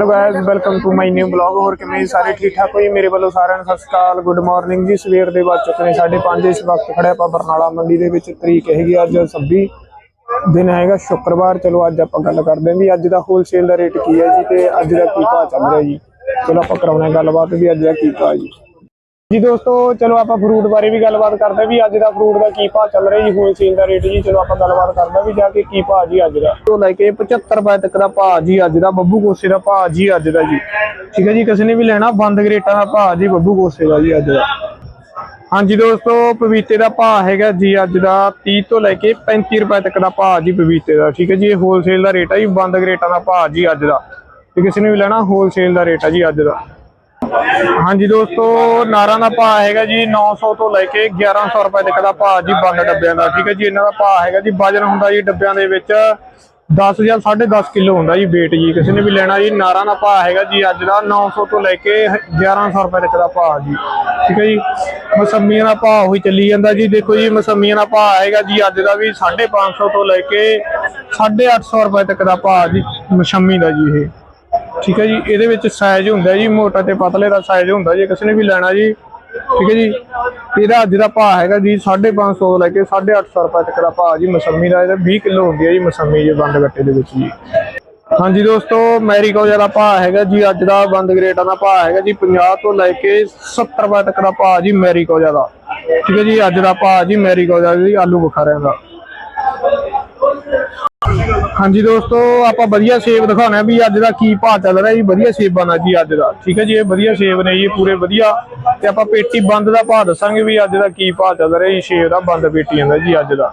Hello guys welcome to my new blog ਹੋਰ ਕਿਵੇਂ ਸਾਰੇ ਠੀਕ ਠਾਕ ਹੋ ਮੇਰੇ ਵੱਲੋਂ ਸਾਰਿਆਂ ਨੂੰ ਸਤਿ ਸ਼੍ਰੀ ਅਕਾਲ। ਗੁੱਡ ਮਾਰਨਿੰਗ ਜੀ। ਸਵੇਰ ਦੇ ਬਾਅਦ ਚੁੱਕੇ ਨੇ 5:30 ਇਸ ਵਕਤ ਖੜੇ ਆਪਾਂ ਬਰਨਾਲਾ ਮੰਡੀ ਦੇ ਵਿੱਚ। ਤਰੀਕ ਹੈਗੀ ਅੱਜ 26 ਦਿਨ ਹੈਗਾ ਸ਼ੁੱਕਰਵਾਰ। ਚਲੋ ਅੱਜ ਆਪਾਂ ਗੱਲ ਕਰਦੇ ਹਾਂ ਵੀ ਅੱਜ ਦਾ ਹੋਲਸੇਲ ਦਾ ਰੇਟ ਕੀ ਹੈ ਜੀ ਤੇ ਅੱਜ ਦਾ ਕੀ ਭਾਅ ਚੱਲ ਰਿਹਾ ਜੀ। ਚਲੋ ਆਪਾਂ ਕਰਾਉਣਾ ਗੱਲਬਾਤ ਵੀ ਅੱਜ ਦਾ ਕੀ ਭਾਅ ਜੀ। ਜੀ ਦੋਸਤੋ, ਚਲੋ ਆਪਾਂ ਫਰੂਟ ਬਾਰੇ ਵੀ ਗੱਲਬਾਤ ਕਰਦੇ ਵੀ ਅੱਜ ਦਾ ਫਰੂਟ ਦਾ ਕੀ ਭਾਅ ਚੱਲ ਰਿਹਾ ਜੀ ਹੋਲਸੇਲ ਦਾ ਰੇਟ ਜੀ, ਚਲੋ ਆਪਾਂ ਗੱਲਬਾਤ ਕਰਦੇ ਵੀ ਜਾ ਕੇ ਕੀ ਭਾਅ ਜੀ ਅੱਜ ਦਾ। ਤੋਂ ਲੈ ਕੇ 75 ਰੁਪਏ ਤੱਕ ਦਾ ਭਾਅ ਜੀ ਅੱਜ ਦਾ, ਬੱਬੂ ਕੋਸੇ ਦਾ ਭਾਅ ਜੀ ਅੱਜ ਦਾ ਜੀ। ਠੀਕ ਹੈ ਜੀ, ਕਿਸੇ ਨੇ ਵੀ ਲੈਣਾ, ਬੰਦ ਗਰੇਟਾਂ ਦਾ ਭਾਅ ਜੀ, ਬੱਬੂ ਕੋਸੇ ਦਾ ਜੀ ਅੱਜ ਦਾ। ਹਾਂਜੀ ਦੋਸਤੋ ਪਪੀਤੇ ਦਾ ਭਾਅ ਹੈਗਾ ਜੀ ਅੱਜ ਦਾ 30 ਤੋਂ ਲੈ ਕੇ 35 ਰੁਪਏ ਤੱਕ ਦਾ ਭਾਅ ਜੀ ਪਪੀਤੇ ਦਾ। ਠੀਕ ਹੈ ਜੀ, ਇਹ ਹੋਲਸੇਲ ਦਾ ਰੇਟ ਹੈ ਜੀ, ਬੰਦ ਗਰੇਟਾਂ ਦਾ ਭਾਅ ਜੀ ਅੱਜ ਦਾ। ਤੇ ਕਿਸੇ ਨੇ ਵੀ ਲੈਣਾ ਹੋਲਸੇਲ ਦਾ ਰੇਟ ਹੈ ਜੀ ਅੱਜ ਦਾ। ਹਾਂਜੀ ਦੋਸਤੋ, ਨਾਰਾਂ ਦਾ ਭਾਅ ਹੈਗਾ ਜੀ 900 ਤੋਂ ਲੈ ਕੇ 1100 ਰੁਪਏ ਤੱਕ ਦਾ ਭਾਅ ਜੀ ਬੰਦ ਡੱਬਿਆਂ ਦਾ, ਠੀਕ ਹੈ ਜੀ? ਇਹਨਾਂ ਦਾ ਭਾਅ ਹੈਗਾ ਜੀ ਵਜਨ ਹੁੰਦਾ ਜੀ ਡੱਬਿਆਂ ਦੇ ਵਿੱਚ 10 ਜਾਂ 10.5 ਕਿਲੋ ਹੁੰਦਾ ਜੀ weight ਜੀ, ਕਿਸੇ ਨੇ ਵੀ ਲੈਣਾ ਜੀ। ਨਾਰਾਂ ਦਾ ਭਾਅ ਹੈਗਾ ਜੀ ਅੱਜ ਦਾ 900 ਤੋਂ ਲੈ ਕੇ 1100 ਰੁਪਏ ਤੱਕ ਦਾ ਭਾਅ ਜੀ, ਠੀਕ ਹੈ ਜੀ? ਮਸੰਮੀਆਂ ਦਾ ਭਾਅ ਉਹੀ ਚੱਲੀ ਜਾਂਦਾ ਜੀ। ਦੇਖੋ ਜੀ, ਮਸੰਮੀਆਂ ਦਾ ਭਾਅ ਹੈਗਾ ਜੀ ਅੱਜ ਦਾ ਵੀ 550 ਤੋਂ ਲੈ ਕੇ 850 ਰੁਪਏ ਤੱਕ ਦਾ ਭਾਅ ਜੀ ਮਸੰਮੀ ਦਾ ਜੀ ਇਹ। ਠੀਕ ਹੈ ਜੀ, ਇਹਦੇ ਵਿੱਚ ਸਾਈਜ਼ ਹੁੰਦਾ ਜੀ, ਮੋਟਾ ਤੇ ਪਤਲੇ ਦਾ ਸਾਈਜ਼ ਹੁੰਦਾ ਜੀ, ਕਿਸੇ ਨੇ ਵੀ ਲੈਣਾ ਜੀ, ਠੀਕ ਹੈ ਜੀ। ਇਹਦਾ ਅੱਜ ਦਾ ਭਾਅ ਹੈਗਾ ਜੀ 550 ਲੈ ਕੇ 850 ਰੁਪਏ ਤੱਕ ਦਾ ਭਾਅ ਜੀ, ਮਸੰਮੀ ਦਾ ਇਹਦਾ 20 ਕਿਲੋ ਹੁੰਦੀ ਹੈ ਜੀ, ਮਸੰਮੀ ਜੀ ਬੰਦ ਗੱਟੇ ਦੇ ਵਿੱਚ ਜੀ। ਹਾਂਜੀ ਦੋਸਤੋ ਮੈਰੀਕੋ ਦਾ ਭਾਅ ਹੈਗਾ ਜੀ, ਅੱਜ ਦਾ ਬੰਦ ਗਰੇਟਾਂ ਦਾ ਭਾਅ ਹੈਗਾ ਜੀ 50 ਤੋਂ ਲੈ ਕੇ 70 ਰੁਪਏ ਤੱਕ ਦਾ ਭਾਅ ਜੀ ਮੈਰੀਕੋ ਦਾ ਠੀਕ ਹੈ ਜੀ, ਅੱਜ ਦਾ ਭਾਅ ਜੀ ਮੈਰੀਕੋ ਦਾ ਜੀ, ਆਲੂ ਬੁਖਾਰਿਆਂ ਦਾ। ਹਾਂਜੀ ਦੋਸਤੋ, ਆਪਾਂ ਵਧੀਆ ਸੇਬ ਦਿਖਾਉਣਾ ਵੀ ਅੱਜ ਦਾ ਕੀ ਭਾਅ ਚੱਲ ਰਿਹਾ ਜੀ। ਵਧੀਆ ਸੇਬਾਂ ਦਾ ਜੀ ਅੱਜ ਦਾ। ਠੀਕ ਹੈ ਜੀ, ਇਹ ਵਧੀਆ ਸੇਬ ਨੇ ਜੀ, ਪੂਰੇ ਵਧੀਆ। ਤੇ ਆਪਾਂ ਪੇਟੀ ਬੰਦ ਦਾ ਭਾਅ ਦੱਸਾਂਗੇ ਵੀ ਅੱਜ ਦਾ ਕੀ ਭਾਅ ਚੱਲ ਰਿਹਾ ਜੀ, ਸੇਬ ਦਾ, ਬੰਦ ਪੇਟੀਆਂ ਦਾ ਜੀ ਅੱਜ ਦਾ।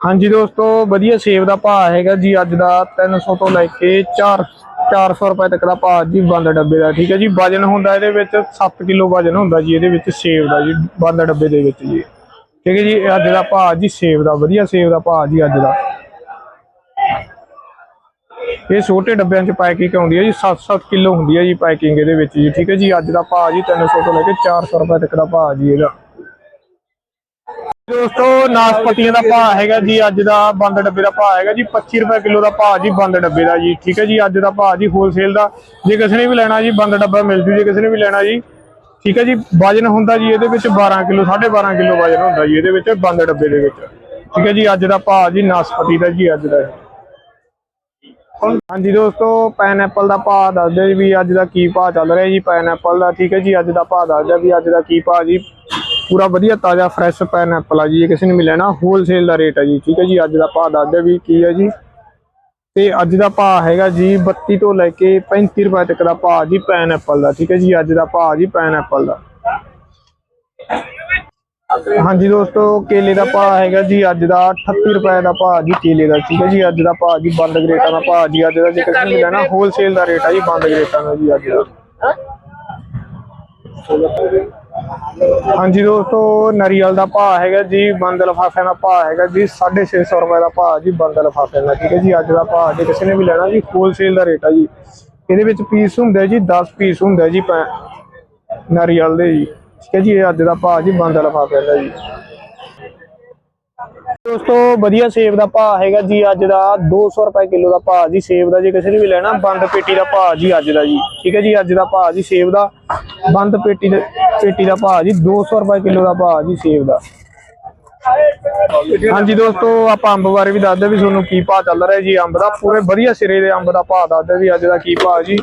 ਹਾਂਜੀ ਦੋਸਤੋ, ਵਧੀਆ ਸੇਬ ਦਾ ਭਾਅ ਹੈਗਾ ਜੀ ਅੱਜ ਦਾ। 300 ਤੋਂ ਲੈ ਕੇ 4 400 ਰੁਪਏ ਤੱਕ ਦਾ ਭਾਅ ਜੀ ਬੰਦ ਡੱਬੇ ਦਾ। ਠੀਕ ਹੈ ਜੀ, ਵਜਨ ਹੁੰਦਾ ਇਹਦੇ ਵਿੱਚ 7 ਕਿਲੋ ਵਜਨ ਹੁੰਦਾ ਜੀ, ਇਹਦੇ ਵਿੱਚ ਸੇਬ ਦਾ ਜੀ, ਬੰਦ ਡੱਬੇ ਦੇ ਵਿੱਚ ਜੀ। ਠੀਕ ਹੈ ਜੀ ਅੱਜ ਦਾ ਭਾਅ ਜੀ, ਸੇਬ ਦਾ, ਵਧੀਆ ਸੇਬ ਦਾ ਭਾਅ ਜੀ ਅੱਜ ਦਾ। ਇਹ ਛੋਟੇ ਡੱਬਿਆਂ 'ਚ ਪੈਕਿੰਗ ਆਉਂਦੀ ਹੈ ਜੀ 7-7 ਕਿਲੋ ਹੁੰਦੀ ਹੈ ਜੀ ਪੈਕਿੰਗ ਇਹਦੇ ਵਿੱਚ ਜੀ, ਠੀਕ ਹੈ ਜੀ, ਅੱਜ ਦਾ ਭਾਅ ਜੀ 300 ਤੋਂ ਲੈ ਕੇ 400 ਰੁਪਏ ਤੱਕ ਦਾ ਭਾਅ ਜੀ ਇਹਦਾ। ਦੋਸਤੋ, ਨਾਸਪਤੀਆਂ ਦਾ ਭਾਅ ਹੈਗਾ ਜੀ, ਅੱਜ ਦਾ ਬੰਦ ਡੱਬੇ ਦਾ ਭਾਅ ਹੈਗਾ ਜੀ 25 ਰੁਪਏ ਕਿਲੋ ਦਾ ਭਾਅ ਜੀ ਬੰਦ ਡੱਬੇ ਦਾ ਜੀ, ਠੀਕ ਹੈ ਜੀ, ਅੱਜ ਦਾ ਭਾਅ ਜੀ ਹੋਲਸੇਲ ਦਾ। ਜੇ ਕਿਸੇ ਨੇ ਵੀ ਲੈਣਾ ਜੀ, ਬੰਦ ਡੱਬਾ ਮਿਲ ਜੂ, ਜੇ ਕਿਸੇ ਨੇ ਵੀ ਲੈਣਾ ਜੀ। ਠੀਕ ਹੈ ਜੀ, ਵਜਨ ਹੁੰਦਾ ਜੀ ਇਹਦੇ ਵਿੱਚ 12 ਕਿਲੋ 12.5 ਕਿਲੋ ਵਜਨ ਹੁੰਦਾ ਜੀ ਇਹਦੇ ਵਿੱਚ ਬੰਦ ਡੱਬੇ ਦੇ ਵਿੱਚ। ਠੀਕ ਹੈ ਜੀ, ਅੱਜ ਦਾ ਭਾਅ ਜੀ ਨਾਸਪਤੀ ਦਾ ਜੀ, ਅੱਜ ਦਾ। ਇਹ। ਹਾਂਜੀ ਦੋਸਤੋ ਪਾਈਨਐਪਲ ਦਾ ਭਾਅ ਦੱਸਦੇ ਜੀ ਵੀ ਅੱਜ ਦਾ ਕੀ ਭਾਅ ਚੱਲ ਰਿਹਾ ਜੀ ਪਾਈਨਐਪਲ ਦਾ। ਠੀਕ ਹੈ ਜੀ, ਅੱਜ ਦਾ ਭਾਅ ਦੱਸਦਾ ਵੀ ਅੱਜ ਦਾ ਕੀ ਭਾਅ ਜੀ। ਪੂਰਾ ਵਧੀਆ ਤਾਜ਼ਾ ਫਰੈਸ਼ ਪਾਈਨਐਪਲ ਆ ਜੀ, ਇਹ ਕਿਸੇ ਨੂੰ ਮਿਲਿਆ ਨਾ ਹੋਲਸੇਲ ਦਾ ਰੇਟ ਹੈ ਜੀ। ਠੀਕ ਹੈ ਜੀ, ਅੱਜ ਦਾ ਭਾਅ ਦੱਸਦੇ ਵੀ ਕੀ ਹੈ ਜੀ। ਤੇ ਅੱਜ ਦਾ ਭਾਅ ਹੈਗਾ ਜੀ 32 ਤੋਂ ਲੈ ਕੇ 35 ਰੁਪਏ ਤੱਕ ਦਾ ਭਾਅ ਜੀ ਪਾਈਨਐਪਲ ਦਾ ਠੀਕ ਹੈ ਜੀ ਅੱਜ ਦਾ ਭਾਅ ਜੀ ਪਾਈਨਐਪਲ ਦਾ। ਹਾਂਜੀ ਦੋਸਤੋ ਕੇਲੇ ਦਾ ਭਾਅ ਹੈਗਾ ਜੀ ਅੱਜ ਦਾ 38 ਰੁਪਏ ਦਾ ਭਾਅ ਜੀ ਕੇਲੇ ਦਾ ਠੀਕ ਹੈ ਜੀ ਅੱਜ ਦਾ ਭਾਅ ਜੀ ਬੰਦ ਗਰੇਟਾਂ ਦਾ ਭਾਅ ਜੀ ਅੱਜ ਦਾ ਜੇ ਕਿਸੇ ਨੇ ਲੈਣਾ ਹੋਲਸੇਲ ਦਾ ਰੇਟ ਹੈ ਜੀ ਬੰਦ ਗਰੇਟਾਂ ਦਾ ਜੀ ਅੱਜ ਦਾ। ਹਾਂਜੀ ਦੋਸਤੋ, ਨਰੀਅਲ ਦਾ ਭਾਅ ਹੈਗਾ ਜੀ, ਬੰਦ ਲਫਾਫਿਆਂ ਦਾ ਭਾਅ ਹੈਗਾ ਜੀ 650 ਰੁਪਏ ਦਾ ਭਾਅ ਜੀ, ਬੰਦ ਲਫਾਫਿਆਂ ਦਾ, ਠੀਕ ਹੈ ਜੀ? ਅੱਜ ਦਾ ਭਾਅ ਜੇ ਕਿਸੇ ਨੇ ਵੀ ਲੈਣਾ ਜੀ ਹੋਲਸੇਲ ਦਾ ਰੇਟ ਆ ਜੀ। ਇਹਦੇ ਵਿੱਚ ਪੀਸ ਹੁੰਦਾ ਜੀ 10 ਪੀਸ ਹੁੰਦਾ ਜੀ ਪੈ- ਨਾਰੀਅਲ ਦੇ ਜੀ, ਠੀਕ ਹੈ ਜੀ? ਇਹ ਅੱਜ ਦਾ ਭਾਅ ਜੀ, ਬੰਦ ਲਫਾਫਿਆਂ ਦਾ ਜੀ। ਦੋਸਤੋ, ਵਧੀਆ ਸੇਬ ਦਾ ਭਾਅ ਹੈਗਾ ਜੀ ਅੱਜ ਦਾ। 200 ਰੁਪਏ ਕਿਲੋ ਦਾ ਭਾਅ ਜੀ ਸੇਬ ਦਾ, ਜੇ ਕਿਸੇ ਨੇ ਵੀ ਲੈਣਾ, ਬੰਦ ਪੇਟੀ ਦਾ ਭਾਅ ਜੀ ਅੱਜ ਦਾ ਜੀ। ਠੀਕ ਹੈ ਜੀ, ਅੱਜ ਦਾ ਭਾਅ ਜੀ ਸੇਬ ਦਾ। ਬੰਦ ਪੇਟੀ ਦੇ ਪੇਟੀ ਦਾ ਭਾਅ ਜੀ 200 ਰੁਪਏ ਕਿਲੋ ਦਾ ਭਾਅ ਜੀ ਸੇਬ ਦਾ। ਹਾਂਜੀ ਦੋਸਤੋ, ਆਪਾਂ ਅੰਬ ਬਾਰੇ ਵੀ ਦੱਸਦੇ ਵੀ ਤੁਹਾਨੂੰ ਕੀ ਭਾਅ ਚੱਲ ਰਿਹਾ ਜੀ ਅੰਬ ਦਾ। ਪੂਰੇ ਵਧੀਆ ਸਿਰੇ ਦੇ ਅੰਬ ਦਾ ਭਾਅ ਦੱਸਦੇ ਵੀ ਅੱਜ ਦਾ ਕੀ ਭਾਅ ਜੀ।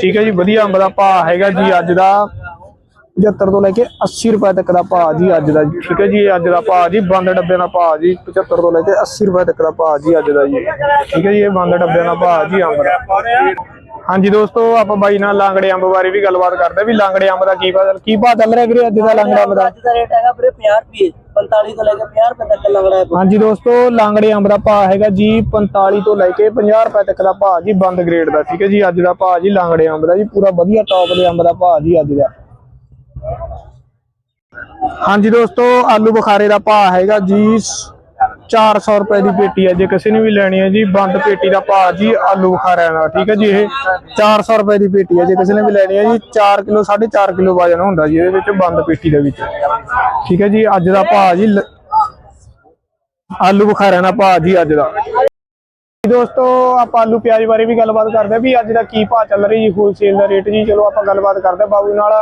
ਠੀਕ ਹੈ ਜੀ, ਵਧੀਆ ਅੰਬ ਦਾ ਭਾਅ ਹੈਗਾ ਜੀ ਅੱਜ ਦਾ। 75 ਤੋਂ ਲੈ ਕੇ 80 ਰੁਪਏ ਤੱਕ ਦਾ ਭਾਅ ਜੀ ਅੱਜ ਦਾ ਜੀ। ਠੀਕ ਹੈ ਜੀ ਇਹ ਅੱਜ ਦਾ ਭਾਅ ਜੀ ਬੰਦ ਡੱਬੇ ਦਾ ਭਾਅ ਜੀ 75 ਤੋਂ ਲੈ ਕੇ 80 ਰੁਪਏ ਤੱਕ ਦਾ ਭਾਅ ਜੀ ਅੱਜ ਦਾ ਜੀ ਠੀਕ ਹੈ ਜੀ ਇਹ ਬੰਦ ਡੱਬੇ ਦਾ ਭਾਅ ਜੀ ਅੰਬ ਦਾ। ਹਾਂਜੀ ਦੋਸਤੋ ਆਪਾਂ ਬਾਈ ਨਾਲ ਲਾਂਗੜੇ ਅੰਬ ਬਾਰੇ ਵੀ ਗੱਲਬਾਤ ਕਰਦੇ ਵੀ ਲਾਂਗੜੇ ਅੰਬ ਦਾ ਕੀ ਭਾਅ ਚੱਲ- ਕੀ ਭਾਅ ਚੱਲ ਰਿਹਾ ਵੀਰੇ ਅੱਜ ਦਾ ਲਾਂਗੜੇ ਅੰਬ ਦਾ? ਅੱਜ ਦਾ ਰੇਟ ਹੈਗਾ ਵੀਰੇ 50 ਰੁਪਏ 45 ਤੋਂ ਲੈ ਕੇ 50 ਰੁਪਏ ਤੱਕ ਲੰਗੜਾ ਹੈ। ਹਾਂਜੀ ਦੋਸਤੋ ਲਾਂਗੜੇ ਅੰਬ ਦਾ ਭਾਅ ਹੈਗਾ ਜੀ 45 ਤੋਂ ਲੈ ਕੇ 50 ਰੁਪਏ ਤੱਕ ਦਾ ਭਾਅ ਜੀ ਬੰਦ ਗ੍ਰੇਡ ਦਾ ਠੀਕ ਹੈ ਜੀ ਅੱਜ ਦਾ ਭਾਅ ਜੀ ਲਾਂਗੜੇ ਅੰਬ ਦਾ ਜੀ ਪੂਰਾ ਵਧੀਆ ਟੌਪ ਦੇ ਅੰਬ ਦਾ ਭਾਅ ਜੀ ਅੱਜ ਦਾ। ਹਾਂਜੀ ਦੋਸਤੋ, ਆਲੂ ਬੁਖਾਰੇ ਦਾ ਭਾਅ ਹੈਗਾ ਜੀ 400 ਰੁਪਏ ਦੀ ਪੇਟੀ ਹੈ ਜੇ ਕਿਸੇ ਨੇ ਵੀ ਲੈਣੀ ਹੈ ਜੀ, ਬੰਦ ਪੇਟੀ ਦਾ ਭਾਅ ਜੀ ਆਲੂ ਬੁਖਾਰਿਆਂ ਦਾ, ਠੀਕ ਹੈ ਜੀ? ਇਹ 400 ਰੁਪਏ ਦੀ ਪੇਟੀ ਹੈ ਜੇ ਕਿਸੇ ਨੇ ਵੀ ਲੈਣੀ ਹੈ ਜੀ 4 ਕਿਲੋ 4.5 ਕਿਲੋ ਵਜਨ ਹੁੰਦਾ ਜੀ ਇਹਦੇ ਵਿੱਚ ਬੰਦ ਪੇਟੀ ਦੇ ਵਿੱਚ। ਠੀਕ ਹੈ ਜੀ? ਅੱਜ ਦਾ ਭਾਅ ਜੀ ਆਲੂ ਬੁਖਾਰਿਆਂ ਦਾ ਭਾਅ ਜੀ ਅੱਜ ਦਾ। ਦੋਸਤੋ, ਆਪਾਂ ਆਲੂ ਪਿਆਜ਼ ਬਾਰੇ ਵੀ ਗੱਲਬਾਤ ਕਰਦੇ ਆ ਵੀ ਅੱਜ ਦਾ ਕੀ ਭਾਅ ਚੱਲ ਰਿਹਾ ਜੀ ਹੋਲਸੇਲ ਦਾ ਰੇਟ ਜੀ। ਚਲੋ, ਆਪਾਂ ਗੱਲਬਾਤ ਕਰਦੇ ਆ ਬਾਬੂ ਨਾਲ।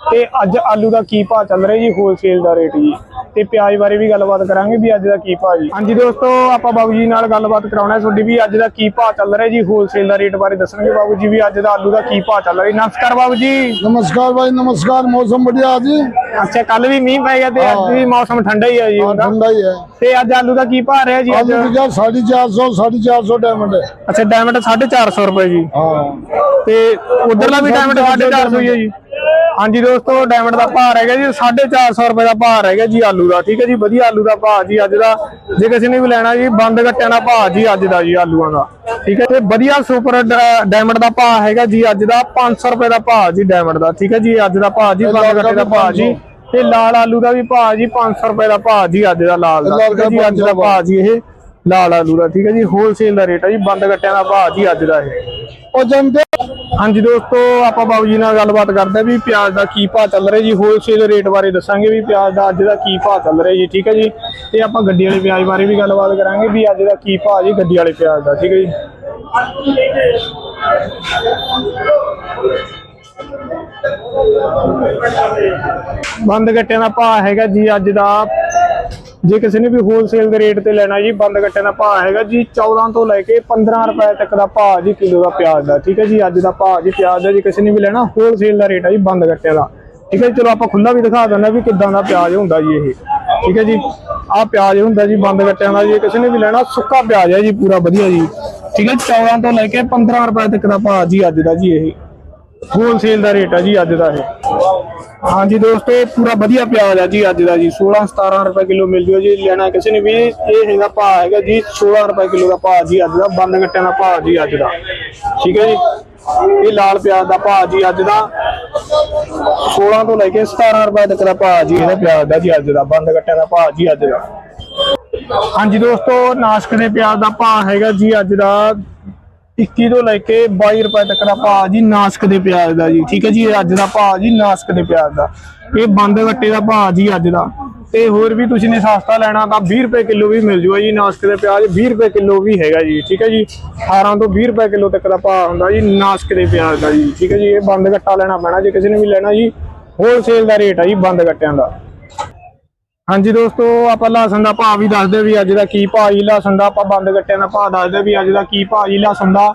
ਤੇ ਅੱਜ ਆਲੂ ਦਾ ਕੀ ਭਾਅ ਚੱਲ ਰਿਹਾ ਜੀ ਹੋਲਸੇਲ ਦਾ ਰੇਟ ਜੀ? ਤੇ ਪਿਆਜ਼ ਬਾਰੇ ਵੀ ਗੱਲਬਾਤ ਕਰਾਂਗੇ ਵੀ ਅੱਜ ਦਾ ਕੀ ਭਾਅ ਜੀ। ਹਾਂਜੀ ਦੋਸਤੋ ਆਪਾਂ ਬਾਬੂ ਜੀ ਨਾਲ ਗੱਲਬਾਤ ਕਰਾਉਣਾ ਤੁਹਾਡੀ ਵੀ ਅੱਜ ਦਾ ਕੀ ਭਾਅ ਚੱਲ ਰਿਹਾ ਜੀ ਹੋਲਸੇਲ ਦਾ ਰੇਟ ਬਾਰੇ ਦੱਸਣਗੇ ਬਾਬੂ ਜੀ ਵੀ ਅੱਜ ਦਾ ਆਲੂ ਦਾ ਕੀ ਭਾਅ ਚੱਲ ਰਿਹਾ ਨਮਸਕਾਰ ਬਾਬੂ ਜੀ। ਨਮਸਕਾਰ ਭਾਈ ਨਮਸਕਾਰ। ਮੌਸਮ ਬੜਿਆ ਜੀ? ਅੱਛਾ ਕੱਲ ਵੀ ਮੀਂਹ ਪੈ ਗਿਆ ਤੇ ਅੱਜ ਵੀ ਮੌਸਮ ਠੰਡਾ ਹੀ ਹੈ ਜੀ ਠੰਡਾ ਹੀ ਹੈ ਤੇ ਅੱਜ ਆਲੂ ਦਾ ਕੀ ਭਾਅ ਰਿਹਾ ਜੀ ਅੱਜ? 450 450 ਡਾਇਮੰਡ ਅੱਛਾ ਡਾਇਮੰਡ 450 ਰੁਪਏ ਜੀ। ਹਾਂ। ਤੇ ਉਧਰਲਾ ਵੀ ਡਾਇਮੰਡ 450 ਹੈ ਜੀ। ਹਾਂਜੀ ਦੋਸਤੋ ਡਾਇਮੰਡ ਦਾ ਭਾਅ ਹੈਗਾ ਜੀ 450 ਰੁਪਏ ਦਾ ਭਾਅ ਹੈਗਾ ਜੀ ਆਲੂ ਦਾ ਠੀਕ ਹੈ ਜੀ ਵਧੀਆ ਆਲੂ ਦਾ ਭਾਅ ਜੀ ਅੱਜ ਦਾ ਜੇ ਕਿਸੇ ਨੇ ਵੀ ਲੈਣਾ ਜੀ ਬੰਦ ਗੱਟਿਆਂ ਦਾ ਭਾਅ ਜੀ ਅੱਜ ਦਾ ਜੀ ਆਲੂਆਂ ਦਾ ਠੀਕ ਹੈ ਤੇ ਵਧੀਆ ਸੁਪਰ ਡਾਇਮੰਡ ਦਾ ਭਾਅ ਹੈਗਾ ਜੀ ਅੱਜ ਦਾ 500 ਰੁਪਏ ਦਾ ਭਾਅ ਜੀ ਡਾਇਮੰਡ ਦਾ ਠੀਕ ਹੈ ਜੀ ਅੱਜ ਦਾ ਭਾਅ ਜੀ ਬੰਦ ਗੱਟੇ ਦਾ ਭਾਅ ਜੀ ਤੇ ਲਾਲ ਆਲੂ ਦਾ ਵੀ ਭਾਅ ਜੀ 500 ਰੁਪਏ ਦਾ ਭਾਅ ਜੀ ਅੱਜ ਦਾ ਲਾਲ ਦਾ ਜੀ ਅੱਜ ਦਾ 500 ਭਾਅ ਜੀ ਇਹ ਲਾਲ ਆਲੂ ਦਾ ਠੀਕ ਹੈ ਜੀ ਹੋਲਸੇਲ ਦਾ ਰੇਟ ਹੈ ਜੀ ਬੰਦ ਗੱਟਿਆਂ ਦਾ ਭਾਅ ਜੀ ਅੱਜ ਦਾ ਇਹ ਭੋਜਨ ਦੇ ਹਾਂਜੀ ਦੋਸਤੋ, ਆਪਾਂ ਬਾਬੂ ਜੀ ਨਾਲ ਗੱਲਬਾਤ ਕਰਦੇ ਵੀ ਪਿਆਜ਼ ਦਾ ਕੀ ਭਾਅ ਚੱਲ ਰਿਹਾ ਜੀ। ਹੋਲਸੇਲ ਰੇਟ ਬਾਰੇ ਦੱਸਾਂਗੇ ਵੀ ਪਿਆਜ਼ ਦਾ ਅੱਜ ਦਾ ਕੀ ਭਾਅ ਚੱਲ ਰਿਹਾ ਜੀ, ਠੀਕ ਹੈ ਜੀ? ਤੇ ਆਪਾਂ ਗੱਡੀ ਵਾਲੇ ਪਿਆਜ਼ ਬਾਰੇ ਵੀ ਗੱਲਬਾਤ ਕਰਾਂਗੇ ਵੀ ਅੱਜ ਦਾ ਕੀ ਭਾਅ ਜੀ ਗੱਡੀ ਵਾਲੇ ਪਿਆਜ਼ ਦਾ, ਠੀਕ ਹੈ ਜੀ? ਬੰਦ ਗੱਟਿਆਂ ਦਾ ਭਾਅ ਹੈਗਾ ਜੀ ਅੱਜ ਦਾ ਜੇ ਕਿਸੇ ਨੇ ਵੀ ਹੋਲਸੇਲ ਦੇ ਰੇਟ ਤੇ ਲੈਣਾ ਜੀ, ਬੰਦ ਗੱਟਿਆਂ ਦਾ ਭਾਅ ਹੈਗਾ ਜੀ 14 ਤੋਂ ਲੈ ਕੇ 15 ਰੁਪਏ ਤੱਕ ਦਾ ਭਾਅ ਜੀ, ਕਿਲੋ ਦਾ ਪਿਆਜ਼ ਦਾ, ਠੀਕ ਹੈ ਜੀ, ਅੱਜ ਦਾ ਭਾਅ ਜੀ, ਪਿਆਜ਼ ਦਾ ਜੇ, ਕਿਸੇ ਨੇ ਵੀ ਲੈਣਾ ਹੋਲਸੇਲ ਦਾ ਰੇਟ ਹੈ ਜੀ, ਬੰਦ ਗੱਟਿਆਂ ਦਾ, ਠੀਕ ਹੈ ਜੀ, ਚਲੋ ਆਪਾਂ ਖੁੱਲਾ ਵੀ ਦਿਖਾ ਦਿੰਦਾ ਵੀ ਕਿੱਦਾਂ ਦਾ ਪਿਆਜ਼ ਹੁੰਦਾ ਜੀ ਇਹ, ਠੀਕ ਹੈ ਜੀ, ਆਹ ਪਿਆਜ਼ ਹੁੰਦਾ ਜੀ, ਬੰਦ ਗੱਟਿਆਂ ਦਾ, ਜੇ ਕਿਸੇ ਨੇ ਵੀ ਲੈਣਾ, ਸੁੱਕਾ ਪਿਆਜ਼ ਹੈ ਜੀ, ਪੂਰਾ ਵਧੀਆ ਜੀ, ਠੀਕ ਹੈ 14 ਤੋਂ ਲੈ ਕੇ 15 ਰੁਪਏ ਤੱਕ ਦਾ ਭਾਅ ਜੀ, ਅੱਜ ਦਾ ਜੀ ਇਹ। ਹੋਲਸੇਲ ਦਾ ਰੇਟ ਹੈ ਜੀ ਅੱਜ ਦਾ ਇਹ। ਹਾਂਜੀ ਦੋਸਤੋ, ਪੂਰਾ ਵਧੀਆ ਪਿਆਜ਼ ਹੈ ਜੀ ਅੱਜ ਦਾ ਜੀ। 16 17 ਰੁਪਏ ਕਿਲੋ ਮਿਲ ਜੂਗਾ ਜੀ। ਲੈਣਾ ਕਿਸੇ ਨੇ ਵੀ, ਇਹ ਹੈਗਾ ਭਾਅ ਹੈਗਾ ਜੀ 16 ਰੁਪਏ ਕਿਲੋ ਦਾ ਭਾਅ ਜੀ ਅੱਜ ਦਾ, ਬੰਦ ਗੱਟਿਆਂ ਦਾ ਭਾਅ ਜੀ ਅੱਜ ਦਾ। ਠੀਕ ਹੈ ਜੀ? ਇਹ ਲਾਲ ਪਿਆਜ਼ ਦਾ ਭਾਅ ਜੀ ਅੱਜ ਦਾ। 16 ਤੋਂ ਲੈ ਕੇ 17 ਰੁਪਏ ਤੱਕ ਦਾ ਭਾਅ ਜੀ, ਇਹਦਾ ਪਿਆਜ਼ ਦਾ ਜੀ ਅੱਜ ਦਾ, ਬੰਦ ਗੱਟਿਆਂ ਦਾ ਭਾਅ ਜੀ ਅੱਜ ਦਾ। ਹਾਂਜੀ ਦੋਸਤੋ, ਨਾਸ਼ਕ ਦੇ ਪਿਆਜ਼ ਦਾ ਭਾਅ ਹੈਗਾ ਜੀ ਅੱਜ ਦਾ 21 ਤੋਂ ਲੈ ਕੇ 22 ਰੁਪਏ ਤੱਕ ਦਾ ਭਾਅ ਜੀ ਨਾਸਕ ਦੇ ਪਿਆਜ਼ ਦਾ ਜੀ, ਠੀਕ ਹੈ ਜੀ ਅੱਜ ਦਾ ਭਾਅ ਜੀ ਨਾਸਕ ਦੇ ਪਿਆਜ਼ ਦਾ। ਇਹ ਬੰਦ ਗੱਟੇ ਦਾ ਭਾਅ ਜੀ ਅੱਜ ਦਾ। ਤੇ ਹੋਰ ਵੀ ਤੁਸੀਂ ਨੇ ਸਸਤਾ ਲੈਣਾ ਤਾਂ 20 ਰੁਪਏ ਕਿਲੋ ਵੀ ਮਿਲ ਜੂਗਾ ਜੀ, ਨਾਸਕ ਦੇ ਪਿਆਜ਼ 20 ਰੁਪਏ ਕਿਲੋ ਵੀ ਹੈਗਾ ਜੀ, ਠੀਕ ਹੈ ਜੀ। 18 ਤੋਂ 20 ਰੁਪਏ ਕਿਲੋ ਤੱਕ ਦਾ ਭਾਅ ਹੁੰਦਾ ਜੀ, ਨਾਸਕ ਦੇ ਪਿਆਜ਼ ਦਾ ਜੀ, ਠੀਕ ਹੈ ਜੀ। ਇਹ ਬੰਦ ਗੱਟਾ ਲੈਣਾ ਪੈਣਾ, ਜੇ ਕਿਸੇ ਨੇ ਵੀ ਲੈਣਾ ਜੀ ਹੋਲਸੇਲ ਦਾ ਰੇਟ ਆ ਜੀ, ਬੰਦ ਗੱਟਿਆਂ ਦਾ। ਹਾਂਜੀ ਦੋਸਤੋ, ਆਪਾਂ ਲਸਣ ਦਾ ਭਾਅ ਵੀ ਦੱਸਦੇ ਵੀ ਅੱਜ ਦਾ ਕੀ ਭਾਅ ਜੀ। ਲਸਣ ਦਾ ਆਪਾਂ ਬੰਦ ਗੱਟਿਆਂ ਦਾ ਭਾਅ ਦੱਸਦੇ ਵੀ ਅੱਜ ਦਾ ਕੀ ਭਾਅ ਜੀ ਲਸਣ ਦਾ।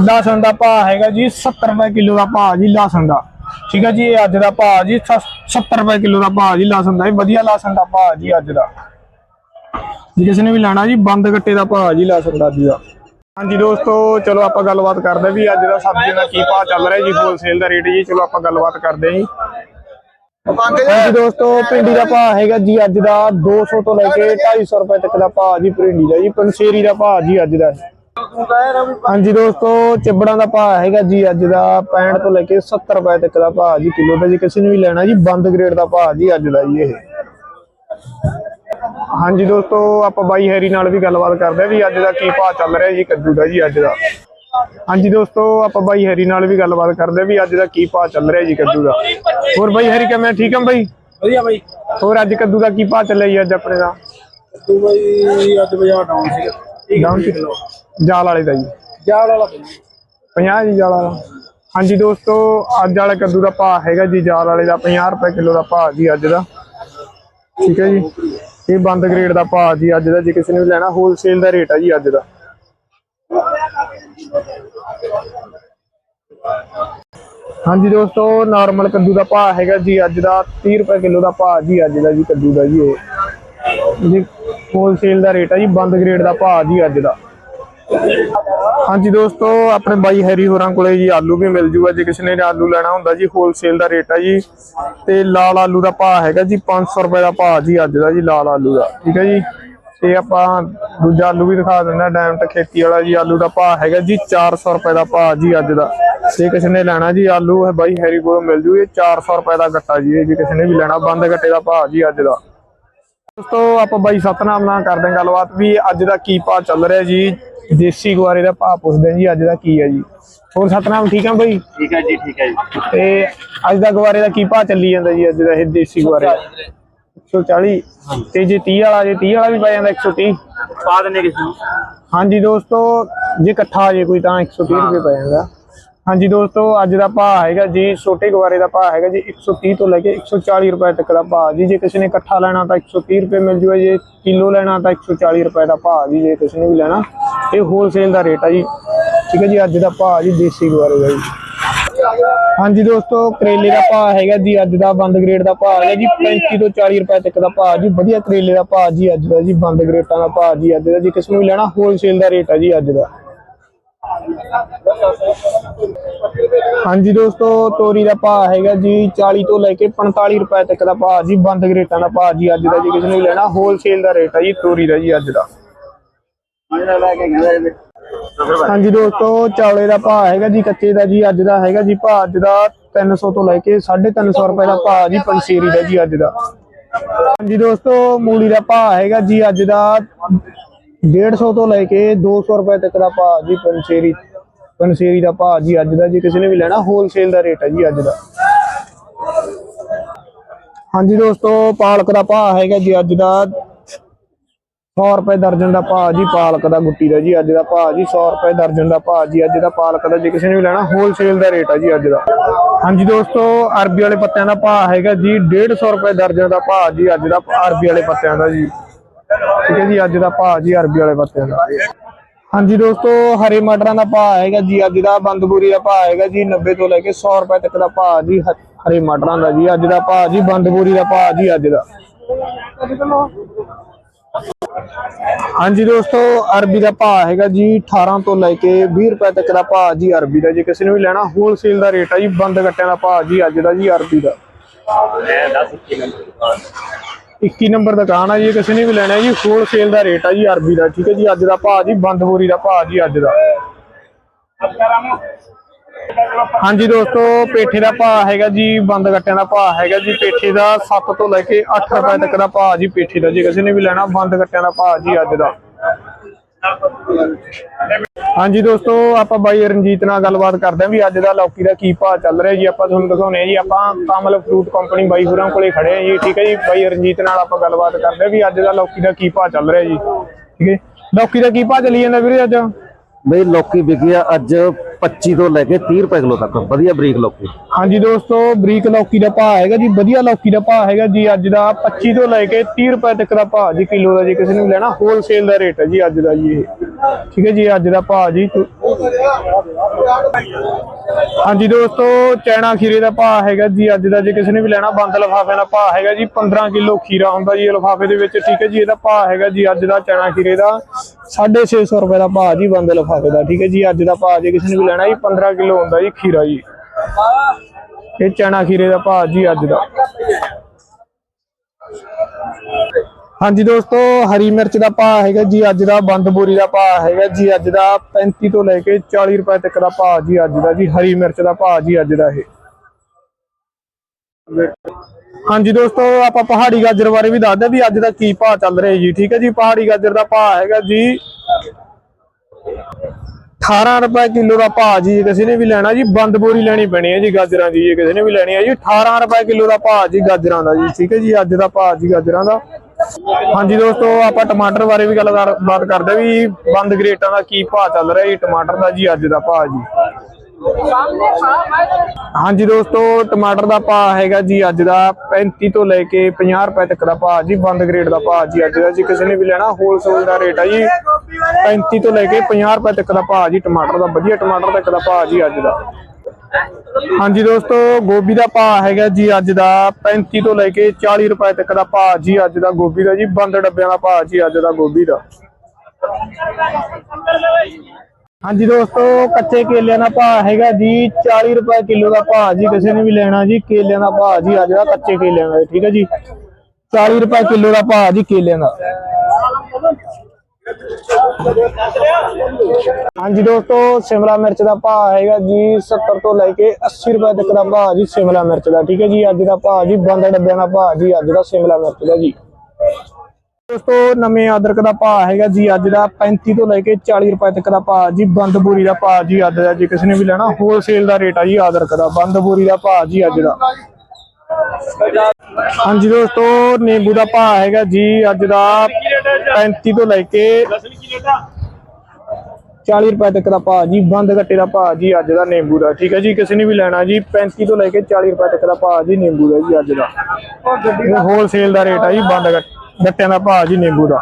ਲਸਣ ਦਾ ਭਾਅ ਹੈਗਾ ਜੀ 70 ਰੁਪਏ ਕਿਲੋ ਦਾ ਭਾਅ ਜੀ ਲਸਣ ਦਾ। ਠੀਕ ਹੈ ਜੀ, ਇਹ ਅੱਜ ਦਾ ਭਾਅ ਜੀ 70 ਰੁਪਏ ਕਿਲੋ ਦਾ ਭਾਅ ਜੀ ਲਸਣ ਦਾ। ਇਹ ਵਧੀਆ ਲਸਣ ਦਾ ਭਾਅ ਜੀ ਅੱਜ ਦਾ। ਜੇ ਕਿਸੇ ਨੇ ਵੀ ਲੈਣਾ ਜੀ, ਬੰਦ ਗੱਟੇ ਦਾ ਭਾਅ ਜੀ ਲਸਣ ਦਾ ਜੀ ਦਾ। ਹਾਂਜੀ ਦੋਸਤੋ, ਚਲੋ ਆਪਾਂ ਗੱਲਬਾਤ ਕਰਦੇ ਵੀ ਅੱਜ ਦਾ ਸਬਜ਼ੀ ਦਾ ਕੀ ਭਾਅ ਚੱਲ ਰਿਹਾ ਜੀ ਹੋਲਸੇਲ ਦਾ ਰੇਟ ਜੀ। ਚਲੋ ਆਪਾਂ ਗੱਲਬਾਤ ਕਰਦੇ ਜੀ। ਹਾਂਜੀ ਦੋਸਤੋ, ਭਿੰਡੀ ਦਾ ਭਾਅ ਹੈਗਾ ਜੀ ਅੱਜ ਦਾ 200 ਤੋਂ ਲੈ ਕੇ 250 ਰੁਪਏ ਤੱਕ ਦਾ ਭਾਅ ਜੀ ਭਿੰਡੀ ਦਾ ਜੀ ਪੰਸੇਰੀ ਦਾ ਭਾਅ ਜੀ ਅੱਜ ਦਾ। ਹਾਂਜੀ ਦੋਸਤੋ, ਚਿਬੜਾਂ ਦਾ ਭਾਅ ਹੈਗਾ ਜੀ ਅੱਜ ਦਾ 65 ਤੋਂ ਲੈ ਕੇ 70 ਰੁਪਏ ਤੱਕ ਦਾ ਭਾਅ ਜੀ, ਕਿਲੋ ਦਾ ਜੀ, ਕਿਸੇ ਨੂੰ ਵੀ ਲੈਣਾ ਜੀ, ਬੰਦ ਗ੍ਰੇਡ ਦਾ ਭਾਅ ਜੀ ਅੱਜ ਦਾ ਜੀ ਇਹ। ਹਾਂਜੀ ਦੋਸਤੋ, ਆਪਾਂ ਬਾਈ ਹੈਰੀ ਨਾਲ ਵੀ ਗੱਲਬਾਤ ਕਰਦੇ ਹਾਂ ਵੀ ਅੱਜ ਦਾ ਕੀ ਭਾਅ ਚੱਲ ਰਿਹਾ ਜੀ, ਕੱਦੂ ਦਾ ਜੀ ਅੱਜ ਦਾ। ਹਾਂਜੀ ਦੋਸਤੋ ਆਪਾਂ ਬਾਈ ਹੈਰੀ ਨਾਲ ਵੀ ਗੱਲਬਾਤ ਕਰਦੇ ਵੀ ਅੱਜ ਦਾ ਕੀ ਭਾਅ ਚੱਲ ਰਿਹਾ ਜੀ ਕੱਦੂ ਦਾ। ਹੋਰ ਬਾਈ ਹੈਰੀ ਕਿਵੇਂ ਠੀਕ ਆ ਬਾਈ? ਵਧੀਆ ਬਾਈ। ਹੋਰ ਅੱਜ ਕੱਦੂ ਦਾ ਕੀ ਭਾਅ ਚੱਲਿਆ ਜੀ ਅੱਜ ਆਪਣੇ ਦਾ? ਤੂੰ ਬਾਈ ਅੱਜ ਬਾਜ਼ਾਰ ਡਾਊਨ ਸੀਗਾ। ਡਾਊਨ ਕਿਲੋ ਜਾਲ ਵਾਲੇ ਦਾ ਜੀ। ਜਾਲ ਵਾਲਾ 50 ਜੀ ਜਾਲ ਵਾਲਾ। ਹਾਂਜੀ ਦੋਸਤੋ ਅੱਜ ਵਾਲੇ ਕੱਦੂ ਦਾ ਭਾਅ ਹੈਗਾ ਜੀ ਜਾਲ ਵਾਲੇ ਦਾ 50 ਰੁਪਏ ਕਿਲੋ ਦਾ ਭਾਅ ਜੀ ਅੱਜ ਦਾ। ਠੀਕ ਹੈ ਜੀ। ਇਹ ਬੰਦ ਗ੍ਰੇਡ ਦਾ ਭਾਅ ਜੀ ਅੱਜ ਦਾ ਜੇ ਕਿਸੇ ਨੇ ਲੈਣਾ ਹੋਲਸੇਲ ਦਾ ਰੇਟ ਹੈ ਜੀ ਅੱਜ ਦਾ। ਹਾਂਜੀ ਦੋਸਤੋ ਨਾਰਮਲ ਕੱਦੂ ਦਾ ਭਾਅ ਹੈਗਾ ਜੀ, ਅੱਜ ਦਾ 30 ਰੁਪਏ ਕਿਲੋ ਦਾ ਭਾਅ ਜੀ, ਅੱਜ ਦਾ ਜੀ ਕੱਦੂ ਦਾ ਜੀ ਇਹ। ਜੀ ਹੋਲਸੇਲ ਦਾ ਰੇਟ ਹੈ ਜੀ, ਬੰਦ ਗ੍ਰੇਡ ਦਾ ਭਾਅ ਜੀ ਅੱਜ ਦਾ। ਹਾਂਜੀ ਦੋਸਤੋ, ਆਪਣੇ ਬਾਈ ਹੈਰੀ ਹੋਰਾਂ ਕੋਲੇ ਜੀ ਆਲੂ ਵੀ ਮਿਲ ਜੂਗਾ, ਜੇ ਕਿਸੇ ਨੇ ਆਲੂ ਲੈਣਾ ਹੁੰਦਾ ਜੀ ਹੋਲਸੇਲ ਦਾ ਰੇਟ ਹੈ ਜੀ। ਤੇ ਲਾਲ ਆਲੂ ਦਾ ਭਾਅ ਹੈਗਾ ਜੀ 500 ਰੁਪਏ ਦਾ ਭਾਅ ਜੀ, ਅੱਜ ਦਾ ਜੀ ਲਾਲ ਆਲੂ ਦਾ, ਠੀਕ ਹੈ ਜੀ? ਤੇ ਆਪਾਂ ਦੂਜਾ ਆਲੂ ਵੀ ਦਿਖਾ ਦਿੰਦਾ ਡੈਮ ਤੇ ਖੇਤੀ ਵਾਲਾ ਜੀ ਆਲੂ ਦਾ ਭਾਅ ਹੈਗਾ ਜੀ 400 ਰੁਪਏ ਦਾ ਭਾਅ ਜੀ ਅੱਜ ਦਾ। ਜੇ ਕਿਸੇ ਨੇ ਲੈਣਾ ਜੀ ਆਲੂ ਇਹ ਬਾਈ ਹੈਰੀ ਕੋਲੋਂ ਮਿਲ ਜੂ ਇਹ 400 ਰੁਪਏ ਦਾ ਗੱਟਾ ਜੀ ਇਹ ਜੇ ਕਿਸੇ ਨੇ ਵੀ ਲੈਣਾ ਬੰਦ ਗੱਟੇ ਦਾ ਭਾਅ ਜੀ ਅੱਜ ਦਾ। ਦੋਸਤੋ ਆਪਾਂ ਬਾਈ ਸਤਨਾਮ ਨਾਲ ਕਰਦੇ ਹਾਂ ਗੱਲਬਾਤ ਵੀ ਅੱਜ ਦਾ ਕੀ ਭਾਅ ਚੱਲ ਰਿਹਾ ਜੀ ਦੇਸੀ ਗੁਆਰੇ ਦਾ ਭਾਅ ਪੁੱਛਦੇ ਹਾਂ ਜੀ ਅੱਜ ਦਾ ਕੀ ਹੈ ਜੀ। ਹੋਰ ਸਤਨਾਮ ਠੀਕ ਆ ਬਾਈ? ਠੀਕ ਹੈ ਜੀ ਠੀਕ ਹੈ ਜੀ। ਤੇ ਅੱਜ ਦਾ ਗੁਆਰੇ ਦਾ ਕੀ ਭਾਅ ਚੱਲੀ ਜਾਂਦਾ ਜੀ ਅੱਜ ਦਾ ਇਹ ਦੇਸੀ ਗੁਆਰੇ ਦਾ? 140 ਤੇ ਜੇ 30 ਵਾਲਾ ਜੇ 30 ਵਾਲਾ ਵੀ ਪੈ ਜਾਂਦਾ 130 ਪਾ ਦਿੰਦੇ ਕਿਸੇ ਨੂੰ? ਹਾਂਜੀ ਦੋਸਤੋ ਜੇ ਇਕੱਠਾ ਜੇ ਕੋਈ ਤਾਂ 130 ਰੁਪਏ ਪੈ ਜਾਂਦਾ। ਹਾਂਜੀ ਦੋਸਤੋ, ਅੱਜ ਦਾ ਭਾਅ ਹੈਗਾ ਜੀ, ਛੋਟੇ ਗਵਾਰੇ ਦਾ ਭਾਅ ਹੈਗਾ ਜੀ 130 ਤੋਂ ਲੈ ਕੇ 140 ਰੁਪਏ ਤੱਕ ਦਾ ਭਾਅ। ਜੀ, ਜੇ ਕਿਸੇ ਨੇ ਇਕੱਠਾ ਲੈਣਾ ਤਾਂ 130 ਰੁਪਏ ਮਿਲ ਜੂਗਾ, ਜੇ ਕਿਲੋ ਲੈਣਾ ਤਾਂ 140 ਰੁਪਏ ਦਾ ਭਾਅ ਜੀ, ਜੇ ਕਿਸੇ ਨੇ ਵੀ ਲੈਣਾ। ਇਹ ਹੋਲਸੇਲ ਦਾ ਰੇਟ ਆ ਜੀ। ਠੀਕ ਹੈ ਜੀ, ਅੱਜ ਦਾ ਭਾਅ ਜੀ, ਦੇਸੀ ਗਵਾਰੇ ਦਾ ਜੀ। ਹਾਂਜੀ ਦੋਸਤੋ, ਕਰੇਲੇ ਦਾ ਭਾਅ ਹੈਗਾ ਜੀ, ਅੱਜ ਦਾ ਬੰਦ ਗ੍ਰੇਡ ਦਾ ਭਾਅ ਹੈਗਾ ਜੀ 35 ਤੋਂ 40 ਰੁਪਏ ਤੱਕ ਦਾ ਭਾਅ ਜੀ, ਵਧੀਆ ਕਰੇਲੇ ਦਾ ਭਾਅ ਜੀ, ਅੱਜ ਦਾ ਜੀ, ਬੰਦ ਗ੍ਰੇਟਾਂ ਦਾ ਭਾਅ ਜੀ, ਅੱਜ ਦਾ ਜੀ, ਕਿਸੇ ਨੂੰ ਵੀ ਲੈਣਾ ਹੋਲਸੇਲ ਦਾ ਰੇਟ ਹੈ ਜੀ, ਅੱਜ ਦਾ। ਹਾਂਜੀ ਦੋਸਤੋ, ਤੋਰੀ ਦਾ ਭਾਅ ਹੈਗਾ ਜੀ 40 ਤੋਂ ਲੈ ਕੇ 45 ਰੁਪਏ ਤੱਕ ਦਾ ਭਾਅ ਜੀ, ਬੰਦ ਗ੍ਰੇਟਾਂ ਦਾ ਭਾਅ ਜੀ, ਅੱਜ ਦਾ ਜੀ ਕਿਸੇ ਨੂੰ ਲੈਣਾ ਹੋਲਸੇਲ ਦਾ ਰੇਟ ਹੈ ਜੀ ਤੋਰੀ ਦਾ ਜੀ ਅੱਜ ਦਾ। ਹਾਂਜੀ ਦੋਸਤੋ ਚੌਲੇ ਦਾ ਭਾਅ ਹੈਗਾ ਜੀ, ਕੱਚੇ ਦਾ ਜੀ, ਅੱਜ ਦਾ ਹੈਗਾ ਜੀ ਭਾਅ, ਅੱਜ ਦਾ 300 ਤੋਂ ਲੈ ਕੇ 350 ਰੁਪਏ ਦਾ ਭਾਅ ਜੀ ਪੰਸੇਰੀ ਦਾ ਜੀ ਅੱਜ ਦਾ। ਹਾਂਜੀ ਦੋਸਤੋ, ਮੂਲੀ ਦਾ ਭਾਅ ਹੈਗਾ ਜੀ, ਅੱਜ ਦਾ 150 ਤੋਂ ਲੈ ਕੇ 200 ਰੁਪਏ ਤੱਕ ਦਾ ਭਾਅ ਜੀ ਪੰਸੇਰੀ ਪੰਸੇਰੀ ਦਾ ਭਾਅ ਜੀ ਅੱਜ ਦਾ ਜੀ, ਕਿਸੇ ਨੇ ਵੀ ਲੈਣਾ ਹੋਲਸੇਲ ਦਾ ਰੇਟ ਹੈ ਜੀ ਅੱਜ ਦਾ। ਹਾਂਜੀ ਦੋਸਤੋ, ਪਾਲਕ ਦਾ ਭਾਅ ਹੈਗਾ ਜੀ ਅੱਜ ਦਾ 100 ਰੁਪਏ ਦਰਜਨ ਦਾ ਭਾਅ ਜੀ, ਪਾਲਕ ਦਾ ਗੁੱਟੀ ਦਾ ਜੀ, ਅੱਜ ਦਾ ਭਾਅ ਜੀ 100 ਰੁਪਏ ਦਰਜਨ ਦਾ ਭਾਅ ਜੀ, ਅੱਜ ਦਾ ਪਾਲਕ ਦਾ, ਜੇ ਕਿਸੇ ਨੇ ਵੀ ਲੈਣਾ ਹੋਲਸੇਲ ਦਾ ਰੇਟ ਹੈ ਜੀ ਅੱਜ ਦਾ। ਹਾਂਜੀ ਦੋਸਤੋ, ਅਰਬੀ ਵਾਲੇ ਪੱਤਿਆਂ ਦਾ ਭਾਅ ਹੈਗਾ ਜੀ 150 ਰੁਪਏ ਦਰਜਨ ਦਾ ਭਾਅ ਜੀ, ਅੱਜ ਦਾ ਅਰਬੀ ਵਾਲੇ ਪੱਤਿਆਂ ਦਾ ਜੀ। ਠੀਕ ਹੈ ਜੀ, ਅੱਜ ਦਾ ਭਾਅ ਜੀ ਅਰਬੀ ਵਾਲੇ ਪੱਤਿਆਂ ਦਾ ਹਾਂਜੀ ਦੋਸਤੋ, ਹਰੇ ਮਟਰਾਂ ਦਾ ਭਾਅ ਹੈਗਾ ਜੀ, ਅੱਜ ਦਾ ਬੰਦਪੂਰੀ ਦਾ ਭਾਅ ਹੈਗਾ ਜੀ 90 ਤੋਂ ਲੈ ਕੇ 100 ਰੁਪਏ ਤੱਕ ਦਾ ਭਾਅ ਜੀ ਹਰੇ ਮਟਰਾਂ ਦਾ ਜੀ, ਅੱਜ ਦਾ ਭਾਅ ਜੀ ਬੰਦਪੂਰੀ ਦਾ ਭਾਅ ਜੀ, ਅੱਜ ਦਾ। ਹਾਂਜੀ ਦੋਸਤੋ, ਅਰਬੀ ਦਾ ਭਾਅ ਹੈਗਾ ਜੀ 18 ਤੋਂ ਲੈ ਕੇ 20 ਰੁਪਏ ਤੱਕ ਦਾ ਭਾਅ ਜੀ, ਅਰਬੀ ਦਾ। ਜੇ ਕਿਸੇ ਨੇ ਵੀ ਲੈਣਾ ਹੋਲਸੇਲ ਦਾ ਰੇਟ ਹੈ ਜੀ, ਬੰਦ ਗੱਟਿਆਂ ਦਾ ਭਾਅ ਜੀ, ਅੱਜ ਦਾ ਜੀ, ਅਰਬੀ ਦਾ। 21 ਨੰਬਰ ਦੁਕਾਨ ਆ ਜੀ ਕਿਸੇ ਨੇ ਵੀ ਲੈਣਾ ਹੈ ਜੀ ਹੋਲਸੇਲ ਦਾ ਰੇਟ ਆ ਜੀ ਅਰਬੀ ਦਾ, ਠੀਕ ਹੈ ਜੀ, ਅੱਜ ਦਾ ਭਾਅ ਜੀ ਬੰਦ ਬੋਰੀ ਦਾ ਭਾਅ ਜੀ, ਅੱਜ ਦਾ। ਹਾਂਜੀ ਦੋਸਤੋ, ਪੇਠੇ ਦਾ ਭਾਅ ਹੈਗਾ ਜੀ, ਬੰਦ ਗੱਟਿਆਂ ਦਾ ਭਾਅ ਹੈਗਾ ਜੀ, ਪੇਠੇ ਦਾ 7 ਤੋਂ ਲੈ ਕੇ 8 ਰੁਪਏ ਤੱਕ ਦਾ ਭਾਅ ਜੀ, ਪੇਠੇ ਦਾ। ਜੇ ਕਿਸੇ ਨੇ ਵੀ ਲੈਣਾ, ਬੰਦ ਗੱਟਿਆਂ ਦਾ ਭਾਅ ਜੀ, ਅੱਜ ਦਾ। ਹਾਂਜੀ ਦੋਸਤੋ, ਆਪਾਂ ਬਾਈ ਰਣਜੀਤ ਨਾਲ ਗੱਲਬਾਤ ਕਰਦੇ ਹਾਂ ਵੀ ਅੱਜ ਦਾ ਲੌਕੀ ਦਾ ਕੀ ਭਾਅ ਚੱਲ ਰਿਹਾ ਜੀ, ਆਪਾਂ ਤੁਹਾਨੂੰ ਦਿਖਾਉਣੇ ਆ ਜੀ, ਆਪਾਂ ਕਾਮਲ ਫਰੂਟ ਕੰਪਨੀ ਬਾਈ ਹੋਰਾਂ ਕੋਲੇ ਖੜੇ ਆ ਜੀ, ਠੀਕ ਹੈ ਜੀ, ਬਾਈ ਰਣਜੀਤ ਨਾਲ ਆਪਾਂ ਗੱਲਬਾਤ ਕਰਦੇ ਹਾਂ ਵੀ ਅੱਜ ਦਾ ਲੌਕੀ ਦਾ ਕੀ ਭਾਅ ਚੱਲ ਰਿਹਾ ਜੀ, ਠੀਕ ਹੈ ਲੌਕੀ ਦਾ ਕੀ ਭਾਅ ਚੱਲੀ ਜਾਂਦਾ ਵੀਰੇ ਅੱਜ? ਬਈ ਲੌਕੀ ਵਿਕੀ ਆ, ਅੱਜ 25 ਤੋਂ ਲੈ ਕੇ 30 ਰੁਪਏ ਕਿਲੋ ਤੱਕ। ਵਧੀਆ ਬਰੀਕ ਲੌਕੀ। ਹਾਂਜੀ ਦੋਸਤੋ, ਬਰੀਕ ਲੌਕੀ ਦਾ ਭਾਅ ਹੈਗਾ ਜੀ, ਵਧੀਆ ਲੌਕੀ ਦਾ ਭਾਅ ਹੈਗਾ ਜੀ, ਅੱਜ ਦਾ 25 ਤੋਂ ਲੈ ਕੇ 30 ਰੁਪਏ ਤੱਕ ਦਾ ਭਾਅ ਜੀ, ਕਿਲੋ ਦਾ ਜੀ, ਕਿਸੇ ਨੂੰ ਲੈਣਾ ਹੋਲਸੇਲ ਦਾ ਰੇਟ ਹੈ ਜੀ ਅੱਜ ਦਾ ਜੀ ਇਹ। ਠੀਕ ਹੈ ਜੀ, ਅੱਜ ਦਾ ਭਾਅ ਜੀ। ਹਾਂਜੀ ਦੋਸਤੋ ਚੈਨਾ ਖੀਰੇ ਦਾ ਭਾਅ ਹੈਗਾ ਜੀ, ਅੱਜ ਦਾ ਜੇ ਕਿਸੇ ਨੇ ਵੀ ਲੈਣਾ, ਬੰਦ ਲਫਾਫੇ ਦਾ ਭਾਅ ਹੈਗਾ ਜੀ 15 ਕਿਲੋ ਖੀਰਾ ਹੁੰਦਾ ਜੀ, ਲਫਾਫੇ ਦੇ ਵਿੱਚ, ਠੀਕ ਹੈ ਜੀ, ਇਹਦਾ ਭਾਅ ਹੈਗਾ ਜੀ, ਅੱਜ ਦਾ ਚੈਨਾ ਖੀਰੇ ਦਾ। 650 ਰੁਪਏ ਦਾ ਭਾਅ ਜੀ ਬੰਦ ਲਫਾਫੇ ਦਾ, ਠੀਕ ਹੈ ਜੀ? ਅੱਜ ਦਾ ਭਾਅ ਜੇ ਕਿਸੇ ਨੇ ਵੀ ਲੈਣਾ ਜੀ 15 ਕਿਲੋ ਹੁੰਦਾ ਜੀ ਖੀਰਾ ਜੀ। ਇਹ ਚਨਾ ਖੀਰੇ ਦਾ ਭਾਅ ਜੀ ਅੱਜ ਦਾ। ਹਾਂਜੀ ਦੋਸਤੋ, ਹਰੀ ਮਿਰਚ ਦਾ ਭਾਅ ਹੈਗਾ ਜੀ, ਅੱਜ ਦਾ। ਬੰਦ ਬੋਰੀ ਦਾ ਭਾਅ ਹੈਗਾ ਜੀ, ਅੱਜ ਦਾ 35 ਤੋਂ ਲੈ ਕੇ 40 ਰੁਪਏ ਤੱਕ ਦਾ ਭਾਅ ਜੀ, ਅੱਜ ਦਾ ਜੀ, ਹਰੀ ਮਿਰਚ ਦਾ ਭਾਅ ਜੀ, ਅੱਜ ਦਾ ਇਹ। ਹਾਂਜੀ ਦੋਸਤੋ, ਆਪਾਂ ਪਹਾੜੀ ਗਾਜਰ ਬਾਰੇ ਵੀ ਦੱਸਦੇ ਵੀ ਅੱਜ ਦਾ ਕੀ ਭਾਅ ਚੱਲ ਰਿਹਾ ਜੀ, ਠੀਕ ਹੈ ਜੀ? ਪਹਾੜੀ ਗਾਜਰ ਦਾ ਭਾਅ ਹੈਗਾ ਜੀ 18 ਰੁਪਏ ਕਿਲੋ ਦਾ ਭਾਅ ਜੀ ਕਿਸੇ ਨੇ ਵੀ ਲੈਣਾ ਜੀ ਬੰਦ ਬੋਰੀ ਲੈਣੀ ਪੈਣੀ ਹੈ ਜੀ ਗਾਜਰਾਂ ਦੀ, ਜੇ ਕਿਸੇ ਨੇ ਵੀ ਲੈਣੀ ਹੈ ਜੀ 18 ਰੁਪਏ ਕਿਲੋ ਦਾ ਭਾਅ ਜੀ ਗਾਜਰਾਂ ਦਾ ਜੀ, ਠੀਕ ਹੈ ਜੀ? ਅੱਜ ਦਾ ਭਾਅ ਜੀ ਗਾਜਰਾਂ ਦਾ। ਹਾਂਜੀ ਦੋਸਤੋ, ਆਪਾਂ ਟਮਾਟਰ ਬਾਰੇ ਵੀ ਗੱਲ ਬਾਤ ਕਰਦੇ ਵੀ ਬੰਦ ਗ੍ਰੇਟਾਂ ਦਾ ਕੀ ਭਾਅ ਚੱਲ ਰਿਹਾ ਜੀ, ਟਮਾਟਰ ਦਾ ਜੀ, ਅੱਜ ਦਾ ਭਾਅ ਜੀ। ਹਾਂਜੀ ਦੋਸਤੋ, ਟਮਾਟਰ ਦਾ ਭਾਅ ਹੈਗਾ ਜੀ ਅੱਜ ਦਾ 35 ਤੋਂ ਲੈ ਕੇ 50 ਰੁਪਏ ਤੱਕ ਦਾ ਭਾਅ ਜੀ, ਬੰਦ ਗ੍ਰੇਡ ਦਾ ਭਾਅ ਜੀ ਅੱਜ ਦਾ ਜੀ, ਕਿਸੇ ਨੇ ਵੀ ਲੈਣਾ ਹੋਲਸੇਲ ਦਾ ਰੇਟ ਹੈ ਜੀ 35 ਤੋਂ ਲੈ ਕੇ 50 ਰੁਪਏ ਤੱਕ ਦਾ ਭਾਅ ਜੀ, ਟਮਾਟਰ ਦਾ, ਵਧੀਆ ਟਮਾਟਰ ਤੱਕ ਦਾ ਭਾਅ ਜੀ ਅੱਜ ਦਾ। ਹਾਂਜੀ ਦੋਸਤੋ, ਗੋਭੀ ਦਾ ਭਾਅ ਹੈਗਾ ਜੀ ਅੱਜ ਦਾ 35 ਤੋਂ ਲੈ ਕੇ 40 ਰੁਪਏ ਤੱਕ ਦਾ ਭਾਅ ਜੀ ਅੱਜ ਦਾ ਗੋਭੀ ਦਾ ਜੀ, ਬੰਦ ਡੱਬਿਆਂ ਦਾ ਭਾਅ ਜੀ ਅੱਜ ਦਾ ਗੋਭੀ ਦਾ। ਹਾਂਜੀ ਦੋਸਤੋ, ਕੱਚੇ ਕੇਲਿਆਂ ਦਾ ਭਾਅ ਹੈਗਾ ਜੀ 40 ਰੁਪਏ ਕਿਲੋ ਦਾ ਭਾਅ ਜੀ, ਕਿਸੇ ਨੇ ਵੀ ਲੈਣਾ ਜੀ, ਕੇਲਿਆਂ ਦਾ ਭਾਅ ਜੀ, ਅੱਜ ਦਾ ਕੱਚੇ ਕੇਲਿਆਂ ਦਾ, ਠੀਕ ਹੈ ਜੀ? 40 ਰੁਪਏ ਕਿਲੋ ਦਾ ਭਾਅ ਜੀ ਕੇਲਿਆਂ ਦਾ। ਹਾਂਜੀ ਦੋਸਤੋ, ਸ਼ਿਮਲਾ ਮਿਰਚ ਦਾ ਭਾਅ ਹੈਗਾ ਜੀ 70 ਤੋਂ ਲੈ ਕੇ 80 ਰੁਪਏ ਤੱਕ ਦਾ ਭਾਅ ਜੀ, ਸ਼ਿਮਲਾ ਮਿਰਚ ਦਾ, ਠੀਕ ਹੈ ਜੀ? ਅੱਜ ਦਾ ਭਾਅ ਜੀ, ਬੰਦ ਡੱਬਿਆਂ ਦਾ ਭਾਅ ਜੀ, ਅੱਜ ਦਾ ਸ਼ਿਮਲਾ ਮਿਰਚ ਦਾ ਜੀ। ਦੋਸਤੋ, ਨਵੇਂ ਅਦਰਕ ਦਾ ਭਾਅ ਹੈਗਾ ਜੀ, ਅੱਜ ਦਾ 35 ਤੋਂ ਲੈ ਕੇ 40 ਰੁਪਏ ਤੱਕ ਦਾ ਭਾਅ ਜੀ, ਬੰਦ ਬੋਰੀ ਦਾ ਭਾਅ ਜੀ, ਅੱਜ ਦਾ ਜੇ ਕਿਸੇ ਨੇ ਵੀ ਲੈਣਾ ਹੋਲਸੇਲ ਦਾ ਰੇਟ ਆ ਜੀ ਅਦਰਕ ਦਾ, ਬੰਦ ਬੋਰੀ ਦਾ ਭਾਅ ਜੀ ਅੱਜ ਦਾ। ਹਾਂਜੀ ਦੋਸਤੋ, ਨਿੰਬੂ ਦਾ ਭਾਅ ਹੈਗਾ ਜੀ, ਅੱਜ ਦਾ 35 ਤੋਂ ਲੈ ਕੇ 40 ਰੁਪਏ ਤੱਕ ਦਾ ਭਾਅ ਜੀ, ਬੰਦ ਗੱਟੇ ਦਾ ਭਾਅ ਜੀ, ਅੱਜ ਦਾ ਨਿੰਬੂ ਦਾ, ਠੀਕ ਹੈ ਜੀ, ਕਿਸੇ ਨੇ ਵੀ ਲੈਣਾ ਜੀ 35 ਤੋਂ ਲੈ ਕੇ 40 ਰੁਪਏ ਤੱਕ ਦਾ ਭਾਅ ਜੀ, ਨਿੰਬੂ ਦਾ ਜੀ, ਅੱਜ ਦਾ। ਹੋਲਸੇਲ ਦਾ ਰੇਟ ਆ ਜੀ, ਬੰਦ ਗੱਟ- ਗੱਟਿਆਂ ਦਾ ਭਾਅ ਜੀ ਨਿੰਬੂ ਦਾ।